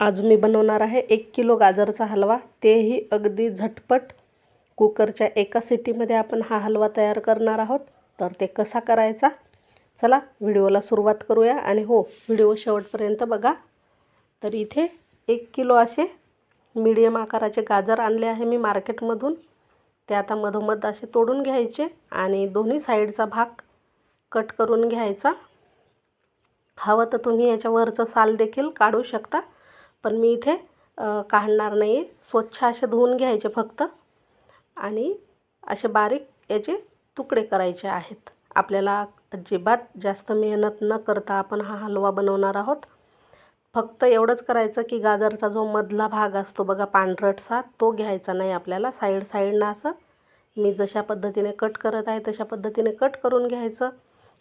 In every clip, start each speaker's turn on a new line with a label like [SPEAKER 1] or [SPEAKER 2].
[SPEAKER 1] आज मी बनवणार आहे एक किलो गाजरचा हलवा. तेही अगदी झटपट. कुकरच्या एका सिटीमध्ये आपण हा हलवा तयार करणार आहोत. तर ते कसा करायचा? चला व्हिडिओला सुरुवात करूया. आणि हो व्हिडिओ शेवटपर्यंत बघा. तर इथे एक किलो असे मीडियम आकाराचे गाजर आणले आहे मी मार्केटमधून. ते आता मधोमध असे तोडून घ्यायचे आणि दोन्ही साईडचा भाग कट करून घ्यायचा. हवं तर तुम्ही याच्यावरचं साल देखील काढू शकता. पण मी इथे काढणार नाही आहे स्वच्छ असे धुवून घ्यायचे फक्त. आणि असे बारीक याचे तुकडे करायचे आहेत. आपल्याला अजिबात जास्त मेहनत न करता आपण हा हलवा बनवणार आहोत. फक्त एवढंच करायचं की गाजरचा जो मधला भाग असतो बघा पांढरटसा तो घ्यायचा नाही आपल्याला. साईड साईडनं असं मी जशा पद्धतीने कट करत आहे तशा पद्धतीने कट करून घ्यायचं.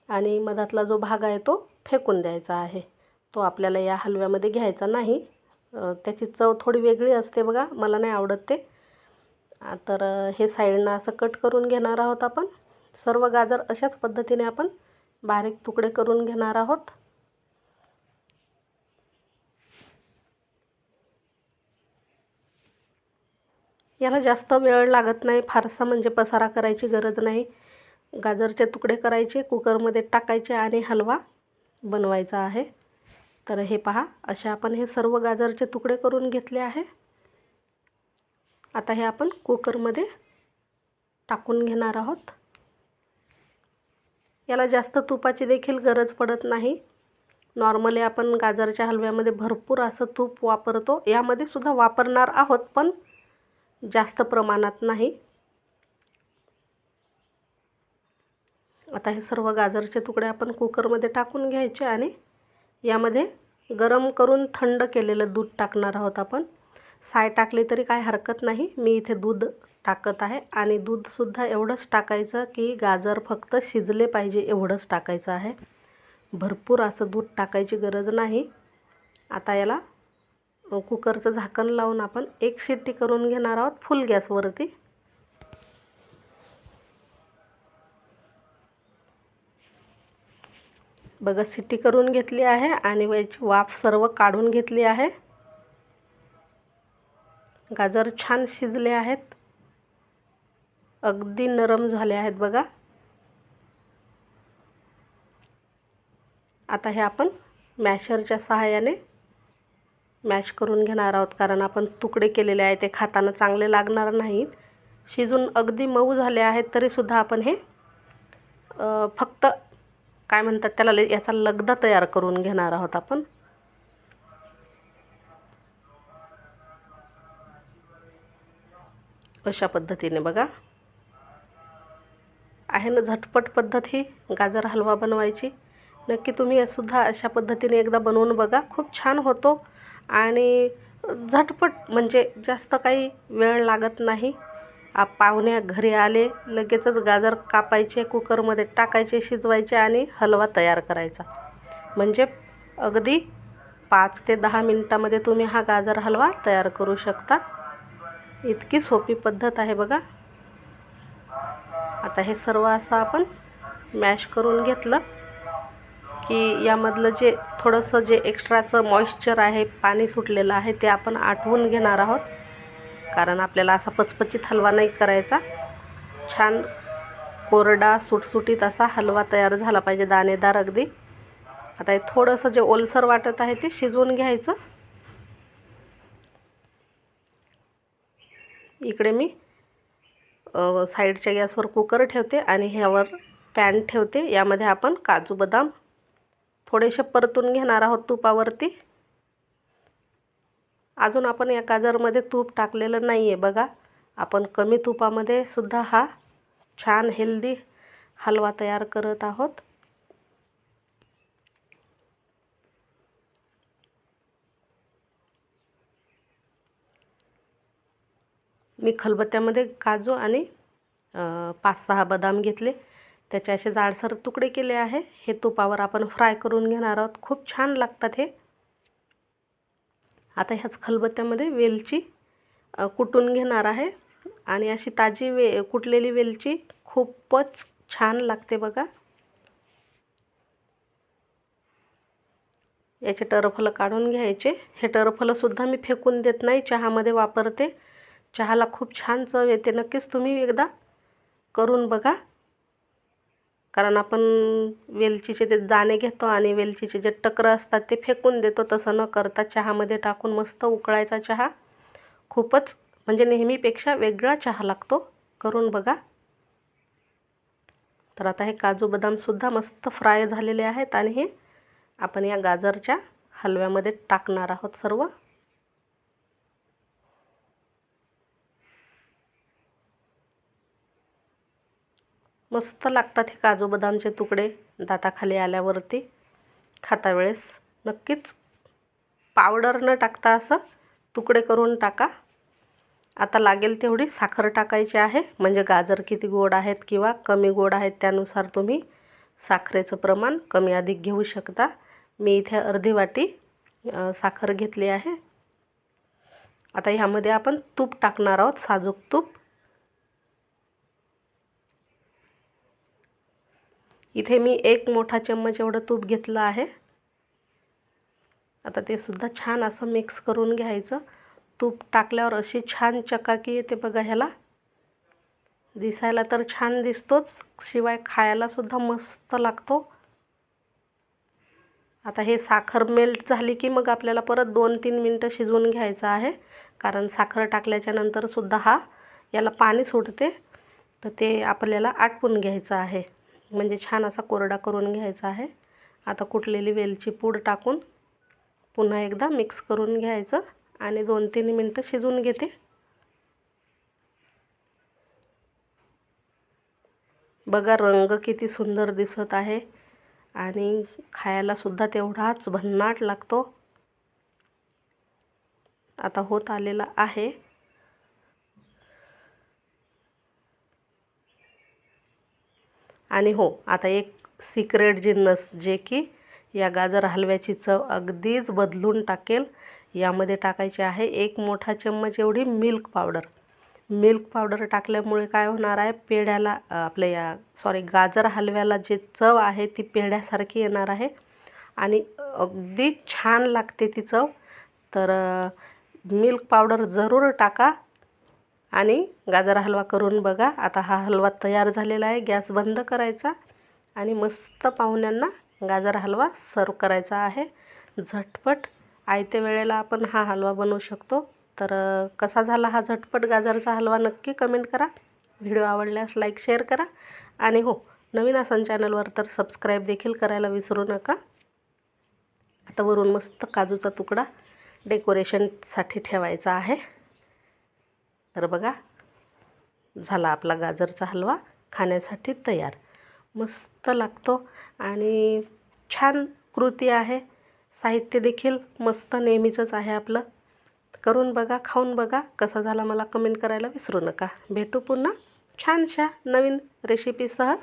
[SPEAKER 1] आणि मधातला जो भाग आहे तो फेकून द्यायचा आहे. तो आपल्याला या हलव्यामध्ये घ्यायचा नाही. त्याची चव थोडी वेगळी असते बघा मला नाही आवडत ते. तर हे साईडनं असं कट करून घेणार आहोत आपण. सर्व गाजर अशाच पद्धतीने आपण बारीक तुकडे करून घेणार आहोत. याला जास्त वेळ लागत नाही फारसा म्हणजे पसारा करायची गरज नाही. गाजरचे तुकडे करायचे कुकरमध्ये टाकायचे आणि हलवा बनवायचा आहे. तर हे पहा असे आपण हे सर्व गाजरचे तुकडे करून घेतले आहे. आता हे आपण कुकरमध्ये टाकून घेणार आहोत. याला जास्त तुपाची देखील गरज पडत नाही. नॉर्मली आपण गाजरच्या हलव्यामध्ये भरपूर असं तूप वापरतो. यामध्ये सुद्धा वापरणार आहोत पण जास्त प्रमाणात नाही. आता हे सर्व गाजरचे तुकडे आपण कुकरमध्ये टाकून घ्यायचे आणि यामध्ये गरम करून थंड केलेलं दूध टाकणार आहोत आपण. साय टाकली तरी काय हरकत नाही. मी इथे दूध टाकत आहे आणि दूधसुद्धा एवढंच टाकायचं की गाजर फक्त शिजले पाहिजे एवढंच टाकायचं आहे. भरपूर असं दूध टाकायची गरज नाही. आता याला कुकरचं झाकण लावून आपण एक शिट्टी करून घेणार आहोत फुल गॅसवरती. बघा सिटी करून घेतली आहे आणि याची वाफ सर्व काढून घेतली आहे. गाजर छान शिजले आहेत. अगदी नरम झाले आहेत बघा. आता हे आपण मॅशरच्या सहाय्याने मॅश करून घेणार आहोत कारण आपण तुकडे केलेले आहे ते खाताना चांगले लागणार नाहीत. शिजून अगदी मऊ झाले आहेत तरीसुद्धा आपण हे फक्त काय म्हणतात त्याला याचा लगदा तयार करून घेणार आहोत आपण. अशा पद्धतीने बघा. आहे ना झटपट पद्धत ही गाजर हलवा बनवायची. नक्की तुम्ही सुद्धा अशा पद्धतीने एकदा बनवून बघा. खूप छान होतो. आणि झटपट म्हणजे जास्त काही वेळ लागत नाही. पाहुणे घरी आले लगेचच गाजर कापायचे कुकरमध्ये टाकायचे शिजवायचे आणि हलवा तयार करायचा. म्हणजे अगदी पाच ते दहा मिनटामध्ये तुम्ही हा गाजर हलवा तयार करू शकता. इतकी सोपी पद्धत आहे बघा. आता हे सर्व असं आपण मॅश करून घेतलं की यामधलं जे थोडंसं जे एक्स्ट्राचं मॉइश्चर आहे पाणी सुटलेलं आहे ते आपण आटवून घेणार आहोत. कारण आपल्याला असा पचपचीत हलवा नाही करायचा. छान कोरडा सुटसुटीत असा हलवा तयार झाला पाहिजे दाणेदार अगदी. आता हे थोडंसं जे ओलसर वाटत आहे ते शिजवून घ्यायचं. इकडे मी साईडच्या गॅसवर कुकर ठेवते आणि ह्यावर पॅन ठेवते. यामध्ये आपण काजू बदाम थोडेसे परतून घेणार आहोत तुपावरती. अजून आपण या गाजरमध्ये तूप टाकलेलं नाही आहे बघा. आपण कमी तुपामध्ये सुद्धा हा छान हेल्दी हलवा तयार करत आहोत. मी खलबत्त्यामध्ये काजू आणि पाच सहा बदाम घेतले. त्याचे असे जाडसर तुकडे केले आहे. हे तुपावर आपण फ्राय करून घेणार आहोत. खूप छान लागतात हे. आता ह्याच खलबत्त्यामध्ये वेलची कुटून घेणार आहे. आणि अशी ताजी वे कुटलेली वेलची खूपच छान लागते बघा. याचे टरफलं काढून घ्यायचे. हे टरफलंसुद्धा मी फेकून देत नाही चहामध्ये वापरते. चहाला खूप छान चव येते. नक्कीच तुम्ही एकदा करून बघा. कारण आपण वेलचीचे ते दाणे घेतो आणि वेलचीचे जे टकरं असतात ते फेकून देतो तसं न करता चहामध्ये टाकून मस्त उकळायचा चहा. खूपच म्हणजे नेहमीपेक्षा वेगळा चहा लागतो. करून बघा. तर आता हे काजू बदामसुद्धा मस्त फ्राय झालेले आहेत आणि हे आपण या गाजरच्या हलव्यामध्ये टाकणार आहोत सर्व. मस्त लागतात हे काजू बदामचे तुकडे. दाताखाली आल्यावरती खाता वेळेस. नक्कीच पावडर न टाकता असं तुकडे करून टाका. आता लागेल तेवढी साखर टाकायची आहे. म्हणजे गाजर किती गोड आहेत किंवा कमी गोड आहेत त्यानुसार तुम्ही साखरेचं प्रमाण कमी अधिक घेऊ शकता. मी इथे अर्धी वाटी साखर घेतली आहे. आता ह्यामध्ये आपण तूप टाकणार आहोत. साजूक तूप. इथे मी एक मोठा चम्मच एवढं तूप घेतलं आहे. आता ते सुद्धा छान असं मिक्स करून घ्यायचं. तूप टाकल्यावर अशी छान चकाकी येते बघा ह्याला. दिसायला तर छान दिसतोच शिवाय खायलासुद्धा मस्त लागतो. आता हे साखर मेल्ट झाली की मग आपल्याला परत दोन तीन मिनटं शिजवून घ्यायचं आहे. कारण साखर टाकल्याच्या नंतरसुद्धा हा याला पाणी सुटते. तर ते आपल्याला आटवून घ्यायचं आहे. म्हणजे छान असा कोरडा करून घ्यायचा आहे. आता कुटलेली वेलची पूड टाकून पुन्हा एकदा मिक्स करून घ्यायचं आणि दोन तीन मिनटं शिजवून घेते. बघा रंग किती सुंदर दिसत आहे आणि खायलासुद्धा तेवढाच भन्नाट लागतो. आता होत आलेला आहे. आणि हो आता एक सिक्रेट जिन्नस जे की या गाजर हलव्याची चव अगदीच बदलून टाकेल. यामध्ये टाकायची आहे एक मोठा चम्मच एवढी मिल्क पावडर मिल्क पावडर टाकल्यामुळे काय होणार आहे? पेढ्याला आपल्या या सॉरी गाजर हलव्याला जे चव आहे ती पेढ्यासारखी येणार आहे. आणि अगदी छान लागते ती चव. तर मिल्क पावडर जरूर टाका. आणि गाजर हलवा करून बघा. आता हा हलवा तयार झालेला आहे. गॅस बंद करायचा आणि मस्त पाहुण्यांना गाजर हलवा सर्व करायचा आहे. झटपट. आयत्या वेळेला आपण हा हलवा बनवू शकतो. तर कसा झाला हा झटपट गाजरचा हलवा नक्की कमेंट करा. व्हिडिओ आवडल्यास लाईक शेअर करा. आणि हो नवीन आसन चॅनलवर तर सबस्क्राईब देखील करायला विसरू नका. आता वरून मस्त काजूचा तुकडा डेकोरेशनसाठी ठेवायचा आहे. तर बघा झाला आपला गाजरचा हलवा खाण्यासाठी तयार. मस्त लागतो आणि छान कृती आहे. साहित्य देखील मस्त नेहमीचंच आहे आपलं. करून बघा खाऊन बघा कसा झाला मला कमेंट करायला विसरू नका. भेटू पुन्हा छानशा नवीन रेसिपीसह